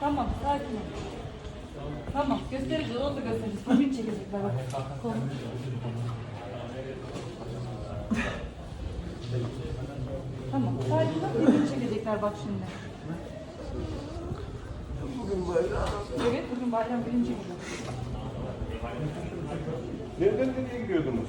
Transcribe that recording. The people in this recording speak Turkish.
Tamam, sakin ol. Tamam, göstereceğiz, onu da göstereceğiz. Konu. Tamam, ol. Bugün çekecekler bak şimdi. Bugün bayram. Evet, bugün bayram birinci günü. Nereden nereye gidiyordunuz?